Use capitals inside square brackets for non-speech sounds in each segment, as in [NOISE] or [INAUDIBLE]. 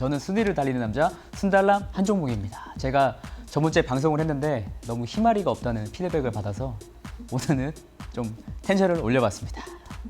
저는 순위를 달리는 남자 순달람 한종목입니다. 제가 저번주에 방송을 했는데 너무 희마리가 없다는 피드백을 받아서 오늘은 좀 텐션을 올려봤습니다.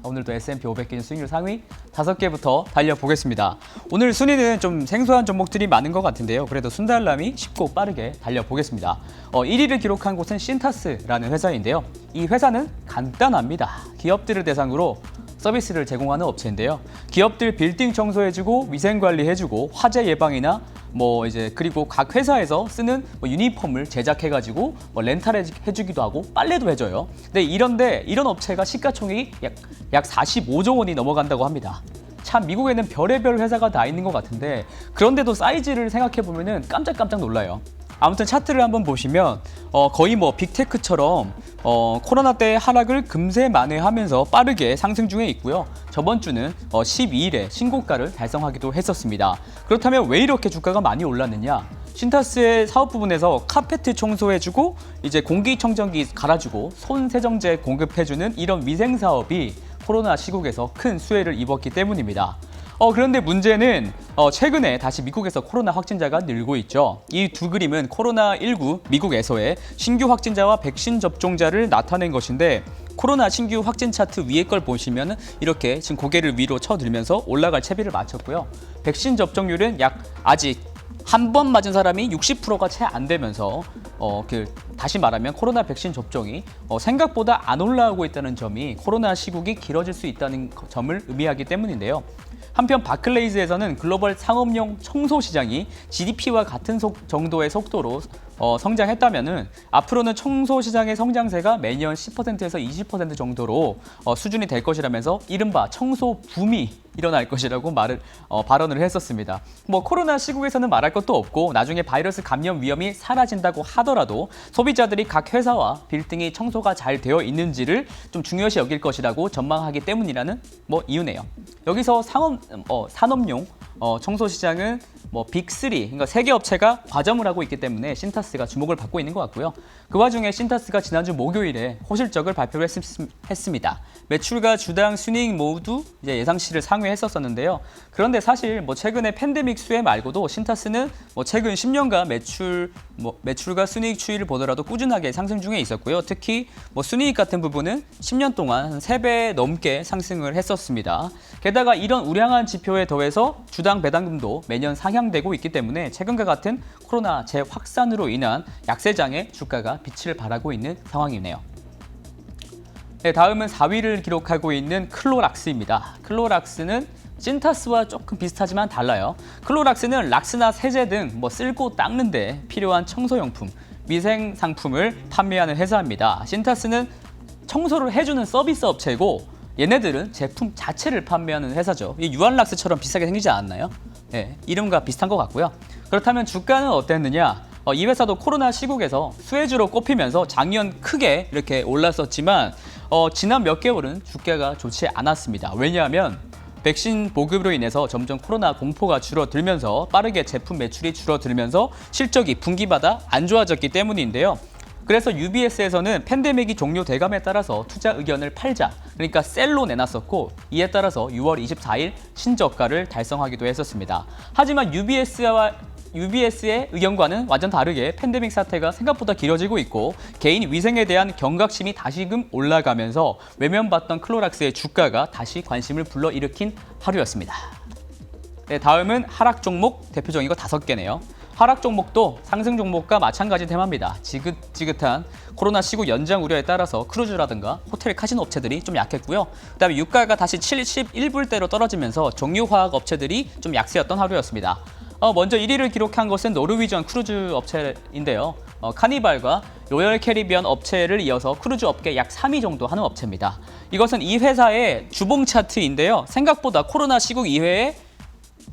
오늘도 S&P 500기준 수익률 상위 다섯 개부터 달려보겠습니다. 오늘 순위는 좀 생소한 종목들이 많은 것 같은데요. 그래도 순달람이 쉽고 빠르게 달려보겠습니다. 어, 1위를 기록한 곳은 신타스라는 회사인데요. 이 회사는 간단합니다. 기업들을 대상으로 서비스를 제공하는 업체인데요. 기업들 빌딩 청소해주고 위생 관리해주고 화재 예방이나 뭐 이제 그리고 각 회사에서 쓰는 뭐 유니폼을 제작해가지고 뭐 렌탈 해주기도 하고 빨래도 해줘요. 근데 이런데 이런 업체가 시가총액이 약, 약 45조 원이 넘어간다고 합니다. 참 미국에는 별의별 회사가 다 있는 것 같은데 그런데도 사이즈를 생각해 보면 은 깜짝깜짝 놀라요. 아무튼 차트를 한번 보시면 어, 거의 뭐 빅테크처럼 어, 코로나 때 하락을 금세 만회하면서 빠르게 상승 중에 있고요. 저번 주는 어, 12일에 신고가를 달성하기도 했었습니다. 그렇다면 왜 이렇게 주가가 많이 올랐느냐? 신타스의 사업 부분에서 카페트 청소해주고 이제 공기청정기 갈아주고 손 세정제 공급해주는 이런 위생 사업이 코로나 시국에서 큰 수혜를 입었기 때문입니다. 어, 그런데 문제는 어, 최근에 다시 미국에서 코로나 확진자가 늘고 있죠. 이 두 그림은 코로나19 미국에서의 신규 확진자와 백신 접종자를 나타낸 것인데 코로나 신규 확진 차트 위에 걸 보시면 이렇게 지금 고개를 위로 쳐들면서 올라갈 채비를 마쳤고요. 백신 접종률은 약 아직 한 번 맞은 사람이 60%가 채 안 되면서 어, 그 다시 말하면 코로나 백신 접종이 어, 생각보다 안 올라오고 있다는 점이 코로나 시국이 길어질 수 있다는 거- 점을 의미하기 때문인데요. 한편 바클레이즈에서는 글로벌 상업용 청소 시장이 GDP와 같은 속, 정도의 속도로 어, 성장했다면은 앞으로는 청소 시장의 성장세가 매년 10%에서 20% 정도로 어, 수준이 될 것이라면서 이른바 청소 붐이 일어날 것이라고 말을 어, 발언을 했었습니다. 뭐 코로나 시국에서는 말할 것도 없고 나중에 바이러스 감염 위험이 사라진다고 하더라도 소비자들이 각 회사와 빌딩이 청소가 잘 되어 있는지를 좀 중요시 여길 것이라고 전망하기 때문이라는 뭐 이유네요. 여기서 상업 어, 산업용 어, 청소 시장은 뭐 빅3, 그러니까 세계 업체가 과점을 하고 있기 때문에 신타스가 주목을 받고 있는 것 같고요. 그 와중에 신타스가 지난주 목요일에 호실적을 발표를 했, 습니다 매출과 주당 순이익 모두 이제 예상치를 상회했었었는데요. 그런데 사실 뭐 최근에 팬데믹 수혜 말고도 신타스는 뭐 최근 10년간 매출 뭐 매출과 순이익 추이를 보더라도 꾸준하게 상승 중에 있었고요. 특히 뭐 순이익 같은 부분은 10년 동안 3배 넘게 상승을 했었습니다. 게다가 이런 우량한 지표에 더해서 주당 배당금도 매년 상향되고 있기 때문에 최근과 같은 코로나 재확산으로 인한 약세장에 주가가 빛을 발하고 있는 상황이네요. 네, 다음은 4위를 기록하고 있는 클로락스입니다. 클로락스는 찐타스와 조금 비슷하지만 달라요. 클로락스는 락스나 세제 등 뭐 쓸고 닦는데 필요한 청소용품, 위생 상품을 판매하는 회사입니다. 신타스는 청소를 해주는 서비스 업체고 얘네들은 제품 자체를 판매하는 회사죠. 이 유한락스처럼 비싸게 생기지 않았나요? 네, 이름과 비슷한 것 같고요. 그렇다면 주가는 어땠느냐? 어, 이 회사도 코로나 시국에서 수혜주로 꼽히면서 작년 크게 이렇게 올랐었지만 어, 지난 몇 개월은 주가가 좋지 않았습니다. 왜냐하면 백신 보급으로 인해서 점점 코로나 공포가 줄어들면서 빠르게 제품 매출이 줄어들면서 실적이 분기마다 안 좋아졌기 때문인데요. 그래서 UBS에서는 팬데믹이 종료돼감에 따라서 투자 의견을 팔자 그러니까 셀로 내놨었고 이에 따라서 6월 24일 신저가를 달성하기도 했었습니다. 하지만 UBS와 UBS의 의견과는 완전 다르게 팬데믹 사태가 생각보다 길어지고 있고 개인 위생에 대한 경각심이 다시금 올라가면서 외면받던 클로락스의 주가가 다시 관심을 불러일으킨 하루였습니다. 네, 다음은 하락 종목 대표적인 거 다섯 개네요. 하락 종목도 상승 종목과 마찬가지 테마입니다. 지긋지긋한 코로나 시국 연장 우려에 따라서 크루즈라든가 호텔 카지노 업체들이 좀 약했고요. 그다음에 유가가 다시 71불대로 떨어지면서 정유화학 업체들이 좀 약세였던 하루였습니다. 어, 먼저 1위를 기록한 것은 노르위전 크루즈 업체인데요. 어, 카니발과 로열 캐리비언 업체를 이어서 크루즈 업계 약 3위 정도 하는 업체입니다. 이것은 이 회사의 주봉 차트인데요. 생각보다 코로나 시국 이외에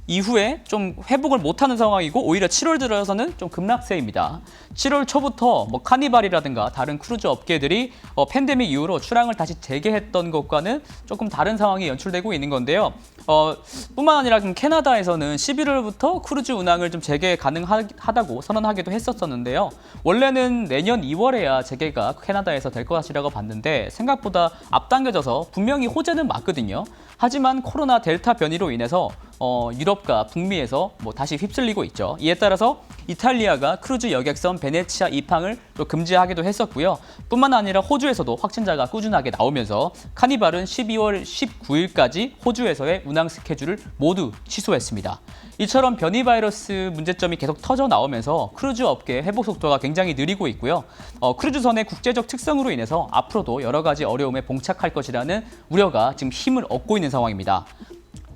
이후에 좀 회복을 못하는 상황이고 오히려 7월 들어서는 좀 급락세입니다. 7월 초부터 뭐 카니발이라든가 다른 크루즈 업계들이 어, 팬데믹 이후로 출항을 다시 재개했던 것과는 조금 다른 상황이 연출되고 있는 건데요. 어, 뿐만 아니라 캐나다에서는 11월부터 크루즈 운항을 좀 재개 가능하다고 선언하기도 했었었는데요. 원래는 내년 2월에야 재개가 캐나다에서 될 것이라고 봤는데 생각보다 앞당겨져서 분명히 호재는 맞거든요. 하지만 코로나 델타 변이로 인해서 어, 유럽과 북미에서 뭐 다시 휩쓸리고 있죠. 이에 따라서 이탈리아가 크루즈 여객선 베네치아 입항을 또 금지하기도 했었고요. 뿐만 아니라 호주에서도 확진자가 꾸준하게 나오면서 카니발은 12월 19일까지 호주에서의 운항 스케줄을 모두 취소했습니다. 이처럼 변이 바이러스 문제점이 계속 터져 나오면서 크루즈 업계의 회복 속도가 굉장히 느리고 있고요. 어, 크루즈선의 국제적 특성으로 인해서 앞으로도 여러 가지 어려움에 봉착할 것이라는 우려가 지금 힘을 얻고 있는 상황입니다.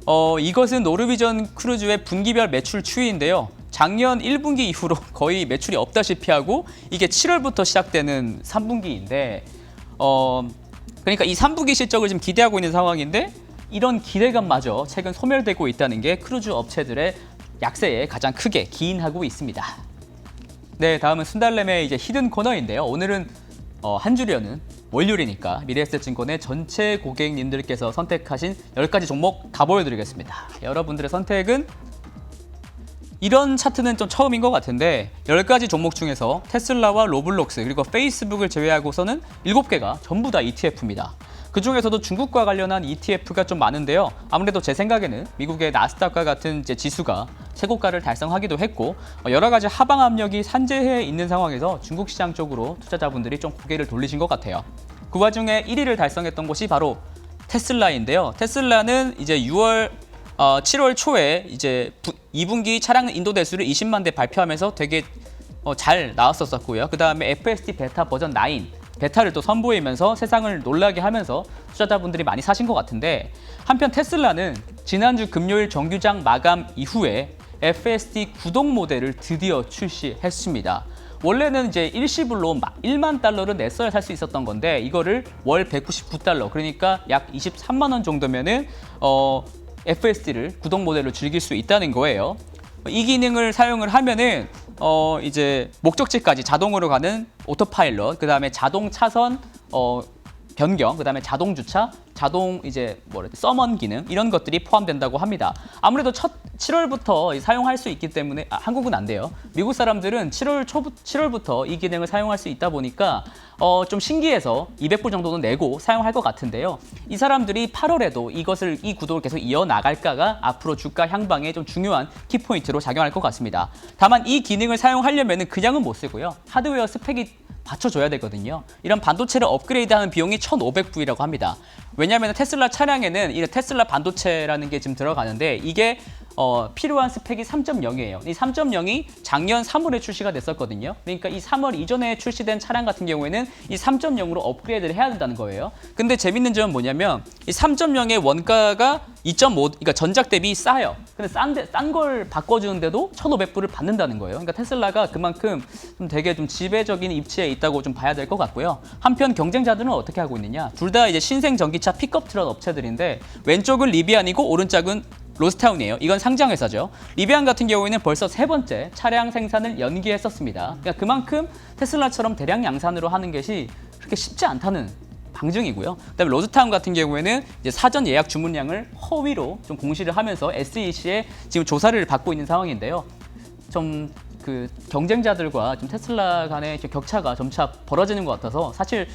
어, 이것은 노르비전 크루즈의 분기별 매출 추이인데요. 작년 1분기 이후로 [LAUGHS] 거의 매출이 없다시피 하고 이게 7월부터 시작되는 3분기인데 어, 그러니까 이 3분기 실적을 지금 기대하고 있는 상황인데 이런 기대감마저 최근 소멸되고 있다는 게 크루즈 업체들의 약세에 가장 크게 기인하고 있습니다. 네, 다음은 순달램의 이제 히든 코너인데요. 오늘은 어, 한 줄여는 월요일이니까 미래에셋증권의 전체 고객님들께서 선택하신 10가지 종목 다 보여드리겠습니다. 여러분들의 선택은 이런 차트는 좀 처음인 것 같은데 10가지 종목 중에서 테슬라와 로블록스 그리고 페이스북을 제외하고서는 7개가 전부 다 ETF입니다. 그 중에서도 중국과 관련한 ETF가 좀 많은데요. 아무래도 제 생각에는 미국의 나스닥과 같은 지수가 최고가를 달성하기도 했고 어, 여러 가지 하방 압력이 산재해 있는 상황에서 중국 시장 쪽으로 투자자분들이 좀 고개를 돌리신 것 같아요. 그 와중에 1위를 달성했던 곳이 바로 테슬라인데요. 테슬라는 이제 6월 어, 7월 초에 이제 부, 2분기 차량 인도 대수를 20만 대 발표하면서 되게 어, 잘 나왔었었고요. 그 다음에 FSD 베타 버전 9 베타를 또 선보이면서 세상을 놀라게 하면서 투자자분들이 많이 사신 것 같은데 한편 테슬라는 지난주 금요일 정규장 마감 이후에 FSD 구동 모델을 드디어 출시했습니다. 원래는 이제 일시불로 1만 달러를 냈어야 살 수 있었던 건데 이거를 월 199달러 그러니까 약 23만 원 정도면은 어 FSD를 구동 모델로 즐길 수 있다는 거예요. 이 기능을 사용을 하면은 어 이제 목적지까지 자동으로 가는 오토파일럿, 그 다음에 자동 차선 어 변경, 그 다음에 자동 주차, 자동 이제 지 서먼 기능 이런 것들이 포함된다고 합니다. 아무래도 첫 7월부터 사용할 수 있기 때문에 아, 한국은 안 돼요. 미국 사람들은 7월 초 7월부터 이 기능을 사용할 수 있다 보니까 어, 좀 신기해서 200불 정도는 내고 사용할 것 같은데요. 이 사람들이 8월에도 이것을 이 구도를 계속 이어 나갈까가 앞으로 주가 향방에 좀 중요한 키포인트로 작용할 것 같습니다. 다만 이 기능을 사용하려면 그냥은 못 쓰고요. 하드웨어 스펙이 받쳐줘야 되거든요. 이런 반도체를 업그레이드하는 비용이 1,500불이라고 합니다. 왜냐하면 테슬라 차량에는 이 테슬라 반도체라는 게 지금 들어가는데 이게 어, 필요한 스펙이 3.0이에요. 이 3.0이 작년 3월에 출시가 됐었거든요. 그러니까 이 3월 이전에 출시된 차량 같은 경우에는 이 3.0으로 업그레이드를 해야 된다는 거예요. 근데 재밌는 점은 뭐냐면 이 3.0의 원가가 2.5, 그러니까 전작 대비 싸요. 근데 싼데 싼 걸 바꿔주는데도 1,500불을 받는다는 거예요. 그러니까 테슬라가 그만큼 좀 되게 좀 지배적인 입지에 있다고 좀 봐야 될 것 같고요. 한편 경쟁자들은 어떻게 하고 있느냐? 둘 다 이제 신생 전기 차 픽업 트럭 업체들인데 왼쪽은 리비안이고 오른쪽은 로스타운이에요. 이건 상장 회사죠. 리비안 같은 경우에는 벌써 세 번째 차량 생산을 연기했었습니다. 그러니까 그만큼 테슬라처럼 대량 양산으로 하는 것이 그렇게 쉽지 않다는 방증이고요. 그다음에 로즈타운 같은 경우에는 이제 사전 예약 주문량을 허위로 좀 공시를 하면서 SEC에 지금 조사를 받고 있는 상황인데요. 좀 그 경쟁자들과 좀 테슬라 간의 격차가 점차 벌어지는 것 같아서 사실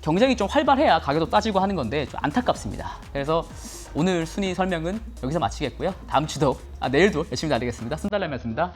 경쟁이 좀 활발해야 가격도 따지고 하는 건데 좀 안타깝습니다. 그래서 오늘 순위 설명은 여기서 마치겠고요. 다음 주도 아 내일도 열심히 다니겠습니다. 순달람이었습니다.